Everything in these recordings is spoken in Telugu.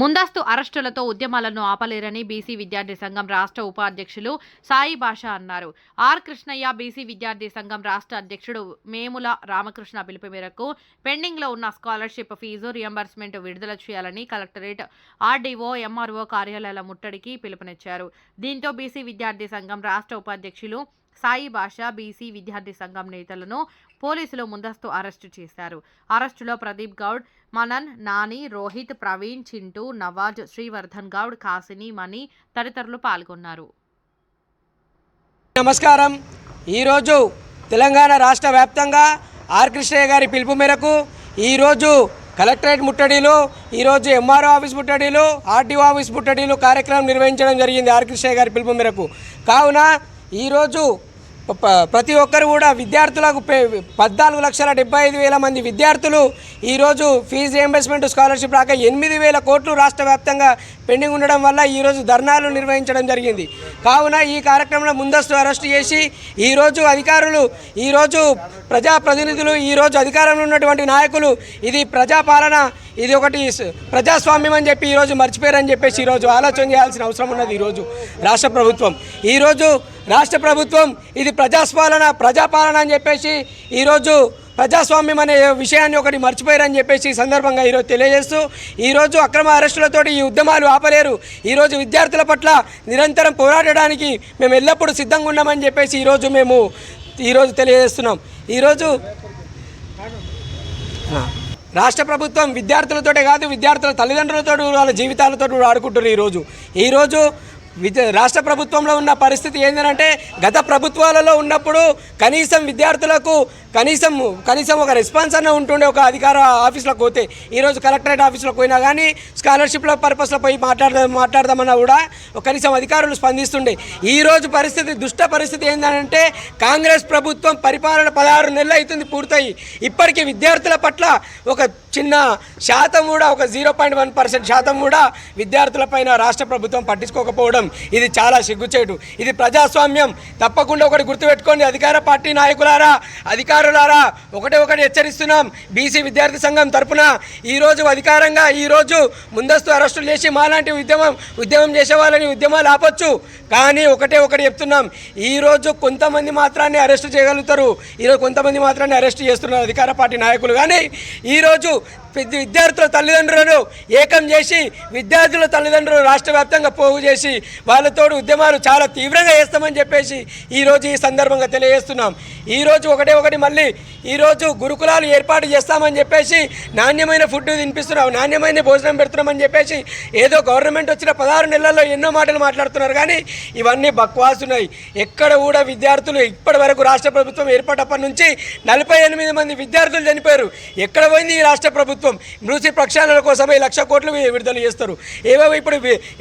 ముందస్తు అరెస్టులతో ఉద్యమాలను ఆపలేరని బీసీ విద్యార్థి సంఘం రాష్ట్ర ఉపాధ్యక్షులు సాయి భాష అన్నారు. ఆర్ కృష్ణయ్య బీసీ విద్యార్థి సంఘం రాష్ట్ర అధ్యక్షుడు మేముల రామకృష్ణ పిలుపు మేరకు పెండింగ్లో ఉన్న స్కాలర్షిప్ ఫీజు రియంబర్స్మెంట్ విడుదల చేయాలని కలెక్టరేట్ ఆర్డీఓ ఎంఆర్ఓ కార్యాలయాల ముట్టడికి పిలుపునిచ్చారు. దీంతో బీసీ విద్యార్థి సంఘం రాష్ట్ర ఉపాధ్యక్షులు సాయి భాష బీసీ విద్యార్థి సంఘం నేతలను పోలీసులు ముందస్తు అరెస్టు చేశారు. అరెస్టులో ప్రదీప్ గౌడ్ మనన్ నాని రోహిత్ ప్రవీణ్ చింటూ నవాజ్ శ్రీవర్ధన్ గౌడ్ కాసిని మణి తదితరులు పాల్గొన్నారు. నమస్కారం. ఈరోజు తెలంగాణ రాష్ట్ర వ్యాప్తంగా ఆర్. కృష్ణయ్య గారి పిలుపు మేరకు ఈరోజు కలెక్టరేట్ ముట్టడిలో ఈరోజు ఎంఆర్ఓ ఆఫీస్ ముట్టడిలో ఆర్టీఓ ఆఫీస్ ముట్టడిలో కార్యక్రమం నిర్వహించడం జరిగింది ఆర్. కృష్ణయ్య గారి పిలుపు మేరకు. కావున ఈరోజు ప్రతి ఒక్కరు కూడా విద్యార్థులకు పద్నాలుగు లక్షల డెబ్బై ఐదు వేల మంది విద్యార్థులు ఈరోజు ఫీజు రియంబర్స్మెంట్ స్కాలర్షిప్ రాక ఎనిమిది వేల కోట్లు రాష్ట్ర వ్యాప్తంగా పెండింగ్ ఉండడం వల్ల ఈరోజు ధర్నాలు నిర్వహించడం జరిగింది. కావున ఈ కార్యక్రమంలో ముందస్తు అరెస్ట్ చేసి ఈరోజు అధికారులు ఈరోజు ప్రజాప్రతినిధులు ఈరోజు అధికారంలో ఉన్నటువంటి నాయకులు ఇది ప్రజాపాలన ఇది ఒకటి ప్రజాస్వామ్యం అని చెప్పి ఈరోజు మర్చిపోయారని చెప్పేసి ఈరోజు ఆలోచన చేయాల్సిన అవసరం ఉన్నది ఈరోజు రాష్ట్ర ప్రభుత్వం. ఈరోజు రాష్ట్ర ప్రభుత్వం ఇది ప్రజాస్పాలన ప్రజాపాలన అని చెప్పేసి ఈరోజు ప్రజాస్వామ్యం అనే విషయాన్ని ఒకటి మర్చిపోయారని చెప్పేసి ఈ సందర్భంగా ఈరోజు తెలియజేస్తూ ఈరోజు అక్రమ అరెస్టులతోటి ఈ ఉద్యమాలు ఆపలేరు. ఈరోజు విద్యార్థుల పట్ల నిరంతరం పోరాడడానికి మేము ఎల్లప్పుడూ సిద్ధంగా ఉన్నామని చెప్పేసి ఈరోజు మేము ఈరోజు తెలియజేస్తున్నాం. ఈరోజు రాష్ట్ర ప్రభుత్వం విద్యార్థులతోటే కాదు విద్యార్థుల తల్లిదండ్రులతో వాళ్ళ జీవితాలతో ఆడుకుంటున్నారు ఆడుకుంటారు ఈరోజు. ఈరోజు రాష్ట్ర ప్రభుత్వంలో ఉన్న పరిస్థితి ఏంటంటే గత ప్రభుత్వాలలో ఉన్నప్పుడు కనీసం విద్యార్థులకు కనీసం కనీసం ఒక రెస్పాన్స్ అన్న ఉంటుండే ఒక అధికార ఆఫీస్లోకి పోతే ఈరోజు కలెక్టరేట్ ఆఫీస్లోకి పోయినా కానీ స్కాలర్షిప్ల పర్పస్లో పోయి మాట్లాడదాం మాట్లాడదామన్నా కూడా కనీసం అధికారులు స్పందిస్తుండే. ఈరోజు పరిస్థితి దుష్ట పరిస్థితి ఏంటంటే కాంగ్రెస్ ప్రభుత్వం పరిపాలన పదహారు నెలలు అవుతుంది పూర్తయి. ఇప్పటికీ విద్యార్థుల పట్ల ఒక చిన్న శాతం కూడా ఒక జీరో పాయింట్ వన్ పర్సెంట్ శాతం కూడా విద్యార్థుల పైన రాష్ట్ర ప్రభుత్వం పట్టించుకోకపోవడం ఇది చాలా సిగ్గుచేటు. ఇది ప్రజాస్వామ్యం. తప్పకుండా ఒకటి గుర్తుపెట్టుకోండి అధికార పార్టీ నాయకులారా అధికారులారా. ఒకటే ఒకటి హెచ్చరిస్తున్నాం. బీసీ విద్యార్థి సంఘం తరఫున ఈరోజు అధికారంగా ఈరోజు ముందస్తు అరెస్టులు చేసి మాలాంటి ఉద్యమం ఉద్యమం చేసే వాళ్ళని ఉద్యమాలు ఆపొచ్చు. కానీ ఒకటే ఒకటి చెప్తున్నాం. ఈరోజు కొంతమంది మాత్రాన్ని అరెస్ట్ చేయగలుగుతారు. ఈరోజు కొంతమంది మాత్రాన్ని అరెస్ట్ చేస్తున్నారు అధికార పార్టీ నాయకులు. కానీ ఈరోజు విద్యార్థుల తల్లిదండ్రులను ఏకం చేసి విద్యార్థుల తల్లిదండ్రులు రాష్ట్ర వ్యాప్తంగా పోగు చేసి వాళ్ళతోడు ఉద్యమాలు చాలా తీవ్రంగా చేస్తామని చెప్పేసి ఈరోజు ఈ సందర్భంగా తెలియజేస్తున్నాం. ఈరోజు ఒకటే ఒకటి మళ్ళీ ఈరోజు గురుకులాలు ఏర్పాటు చేస్తామని చెప్పేసి నాణ్యమైన ఫుడ్ తినిపిస్తున్నాం నాణ్యమైన భోజనం పెడుతున్నామని చెప్పేసి ఏదో గవర్నమెంట్ వచ్చిన పదహారు నెలల్లో ఎన్నో మాటలు మాట్లాడుతున్నారు. కానీ ఇవన్నీ బక్వాసున్నాయి ఎక్కడ కూడా విద్యార్థులు ఇప్పటి వరకు రాష్ట్ర ప్రభుత్వం ఏర్పడినప్పటి నుంచి నలభై ఎనిమిది మంది విద్యార్థులు చనిపోయారు. ఎక్కడ పోయింది ఈ రాష్ట్ర ప్రభుత్వం? మృతి ప్రక్షాళన కోసమే లక్ష కోట్లు విడుదల చేస్తారు. ఏవేవో ఇప్పుడు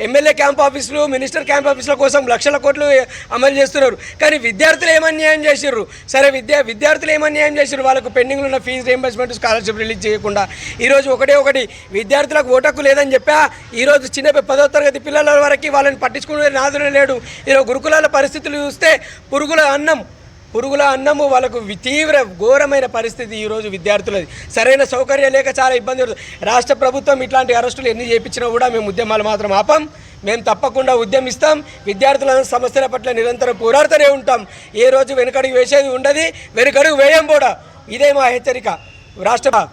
ఎమ్మెల్యే క్యాంప్ ఆఫీసులు మినిస్టర్ క్యాంప్ ఆఫీసుల కోసం లక్షల కోట్లు అమలు చేస్తున్నారు. కానీ విద్యార్థులు ఏమన్యాయం చేసిర్రు? సరే విద్యా విద్యార్థులు ఏమన్యాయం చేసిర్రు? వాళ్ళకు పెండింగ్లో ఉన్న ఫీజు రియంబర్స్మెంట్ స్కాలర్షిప్ రిలీజ్ చేయకుండా. ఈరోజు ఒకటే ఒకటి విద్యార్థులకు ఓటక్కు లేదని చెప్పా. ఈరోజు చిన్న పదో తరగతి పిల్లల వరకు వాళ్ళని పట్టించుకునే నాదులే లేడు. ఈరోజు గురుకులాల పరిస్థితులు చూస్తే పురుగుల అన్నం పురుగుల అన్నము వాళ్ళకు తీవ్ర ఘోరమైన పరిస్థితి ఈరోజు విద్యార్థులది. సరైన సౌకర్యం లేక చాలా ఇబ్బంది పడుతుంది. రాష్ట్ర ప్రభుత్వం ఇట్లాంటి అరెస్టులు ఎన్ని చేయించినా కూడా మేము ఉద్యమాలు మాత్రం ఆపం. మేము తప్పకుండా ఉద్యమిస్తాం. విద్యార్థుల సమస్యల పట్ల నిరంతరం పోరాడుతూనే ఉంటాం. ఏ రోజు వెనుకడుగు వేసేది ఉండదు. వెనుకడుగు వేయం కూడా. ఇదే మా హెచ్చరిక. రాష్ట్ర